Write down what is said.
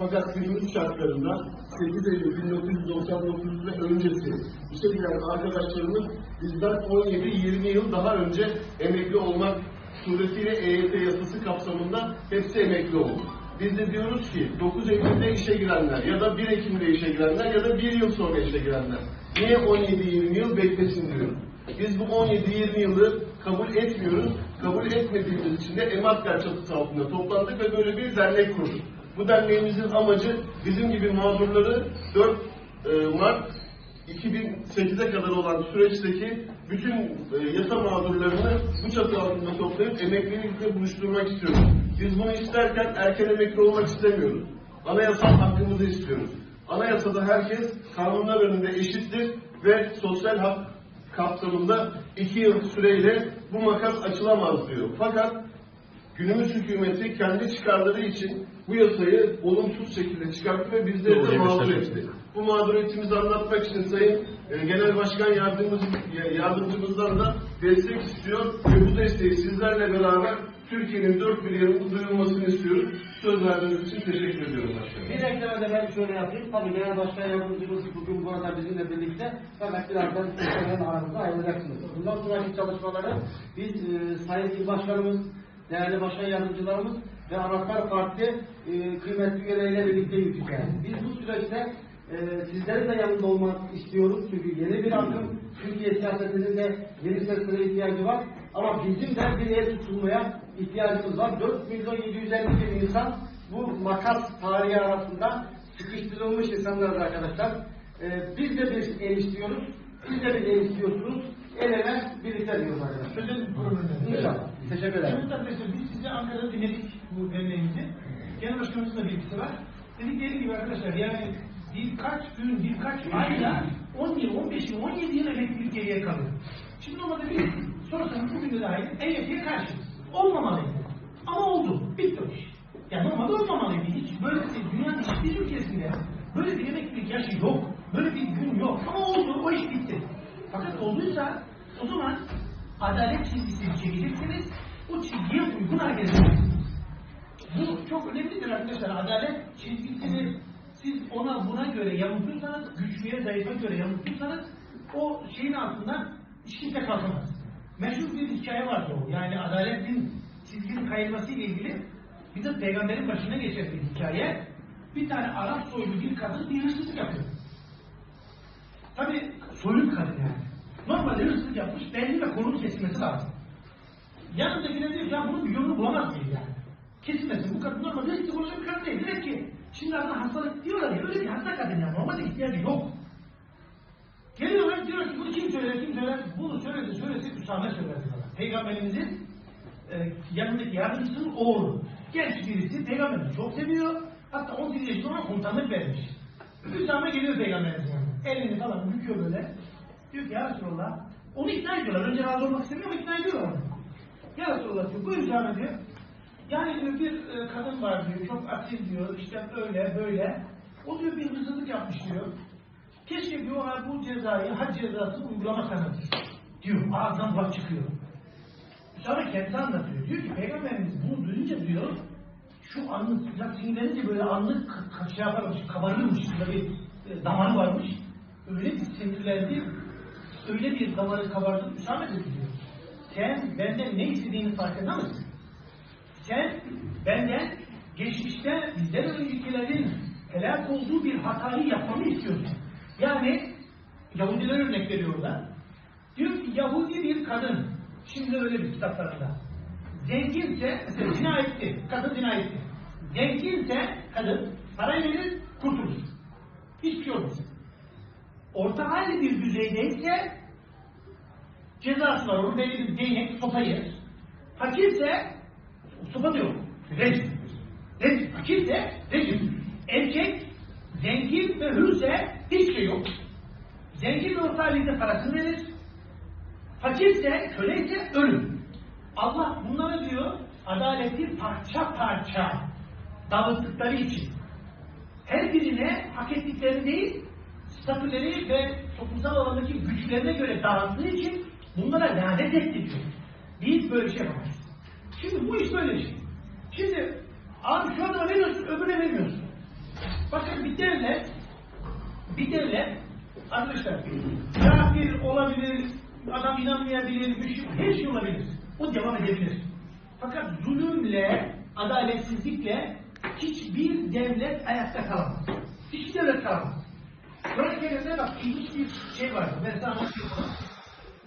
Fakat günümüz şartlarında 8 Eylül 1999 ve öncesi işe giren arkadaşlarımız bizden 17-20 yıl daha önce emekli olmak suretiyle EYT yasası kapsamında hepsi emekli oldu. Biz de diyoruz ki 9 Eylül'de işe girenler ya da 1 Ekim'de işe girenler ya da 1 yıl sonra işe girenler niye 17-20 yıl beklesin diyoruz. Biz bu 17-20 yılı kabul etmiyoruz. Kabul etmediğimiz için de Emakler çatısı altında toplandık ve böyle bir dernek kurduk. Bu derneğimizin amacı bizim gibi mağdurları 4 e, Mart 2008'e kadar olan süreçteki bütün e, yasa mağdurlarını bu çatı altında toplayıp emeklilikle buluşturmak istiyoruz. Biz bunu isterken erken emekli olmak istemiyoruz. Anayasal hakkımızı istiyoruz. Anayasada herkes kanunlar önünde eşittir ve sosyal hak kapsamında iki yıl süreyle bu makas açılamaz diyor. Fakat günümüz hükümeti kendi çıkarları için bu yasayı olumsuz şekilde çıkarttı ve bizleri de mağdur etti. Bu mağduriyetimizi anlatmak için Sayın e, Genel Başkan Yardımcımız, Yardımcımızdan da destek istiyor ve bu desteği sizlerle beraber Türkiye'nin dört bir yanında duyulmasını istiyoruz. Söz verdiğiniz için teşekkür ediyorum başkanım. Bir eklemede ben şöyle yapayım. Tabii Genel Başkan Yardımcımız bugün burada bizimle birlikte fakat birazdan sizlerin aranızda ayrılacaksınız. Bundan sonraki çalışmaları biz e, Sayın İl Başkanımız, değerli Başkan Yardımcılarımız ve Anahtar Parti e, kıymetli üyeleriyle birlikte yürüteceğiz. Biz bu süreçte e, sizlerin de yanında olmak istiyoruz. Çünkü yeni bir akım, Türkiye siyasetinin de yeni seslere ihtiyacı var. Ama bizim de bir el tutulmaya ihtiyacımız var. 4 milyon 750 bin insan bu makas tarihi arasında sıkıştırılmış insanlarız arkadaşlar. Ee, biz de bir el istiyoruz. Siz de bir el istiyorsunuz. El ele birlikte diyoruz arkadaşlar. Çözüm programı. İnşallah. Teşekkür ederim. Şimdi arkadaşlar biz size Ankara'da dinledik bu derneğimizi. Genel başkanımızın da bilgisi var. Dedikleri gibi arkadaşlar yani birkaç gün, birkaç ayda 10 yıl, 15 yıl, 17 yıl emeklilik geriye kalıyor. Şimdi normalde biz sorarsanız bugün de dahil EYT'ye karşıyız. Olmamalıydı. Ama oldu. Bitti o iş. Yani normalde olmamalıydı. Hiç böyle bir dünyanın hiçbir ülkesinde böyle bir emeklilik yaşı yok. Böyle bir gün yok. Ama oldu. O iş bitti. Olduysa o zaman adalet çizgisini çekeceksiniz. O çizgiye uygun hareket edeceksiniz. Bu çok önemlidir arkadaşlar. Adalet çizgisini siz ona buna göre yamultursanız, güçlüye zayıfa göre yamultursanız o şeyin altından hiç kimse kalkamaz. Meşhur bir hikaye var o. Yani adaletin çizginin kayılması ile ilgili bizim peygamberin başına geçen bir hikaye. Bir tane Arap soylu bir kadın bir hırsızlık yapıyor. Tabi soylu bir kadın yani. Yapmış, belli ve kolunu kesilmesi lazım. Yanındakine diyor ki ya bunun bir yolunu bulamaz mıyız yani? Kesilmesin. Bu kadın normalde hırsızlık olacak bir kadın değil. Direkt ki şimdi adına hastalık diyorlar ya öyle bir hasta kadın ya. Normalde ihtiyacı yok. Geliyorlar diyor ki bunu kim söyler kim söyler? Bunu söyledi söylese Üsame söyler diyorlar. Peygamberimizin e, yanındaki yardımcısının oğlu. Genç birisi peygamberimizi çok seviyor. Hatta 18 yaşında ona komutanlık vermiş. Üsame geliyor peygamberimizin yanına. Elini falan büküyor böyle. Diyor ki ya Resulallah. Onu ikna ediyorlar. Önce razı olmak istemiyor ama ikna ediyorlar. Ya Resulallah diyor. Bu Üsame diyor. Yani diyor bir e, kadın var diyor. Çok asil diyor. İşte öyle böyle. O diyor bir hırsızlık yapmış diyor. Keşke diyor ona bu cezayı, had cezası uygulamasanız diyor. Ağzından bak çıkıyor. Sonra kendisi anlatıyor. Diyor ki Peygamberimiz bunu duyunca diyor şu anlık sıcak sinirlenince böyle anlık ka- ka- şey yaparmış, kabarırmış. Burada bir e, damarı varmış. Öyle bir sinirlendi. Öyle bir damarı kabardı. Üsame dedi diyor. Sen benden ne istediğini farkında mısın? Sen benden geçmişte bizden öncekilerin helak olduğu bir hatayı yapmamı istiyorsun. Yani Yahudiler örnek veriyor orada. Diyor ki Yahudi bir kadın. Şimdi öyle bir kitaplarında. Zenginse, mesela zina etti. Kadın zina etti. Zenginse kadın parayı verir, kurtulur. Hiçbir şey olmaz. Orta halli bir düzeydeyse cezası var. Onun belli bir değnek, sopa yer. Fakirse sopa yok. Rejim. Rejim. Fakirse rejim. Erkek zengin ve hürse hiç şey yok. Zengin ve orta halinde parasını verir. Fakirse, köleyse ölür. Allah bunlara diyor adaleti parça parça dağıttıkları için her birine hak ettikleri değil statüleri ve toplumsal alandaki güçlerine göre dağıttığı için bunlara lanet etti diyor. Biz böyle şey yapamayız. Şimdi bu iş böyle şey. Şimdi abi şu adama veriyorsun öbürüne vermiyorsun. Fakat bir devlet, bir devlet, arkadaşlar, kafir olabilir, adam inanmayabilir, müşrik, her şey olabilir. O devam edebilir. Fakat zulümle, adaletsizlikle hiçbir devlet ayakta kalamaz. Hiçbir devlet kalamaz. Kur'an-ı bak ilginç bir şey var. Ben sana anlatayım.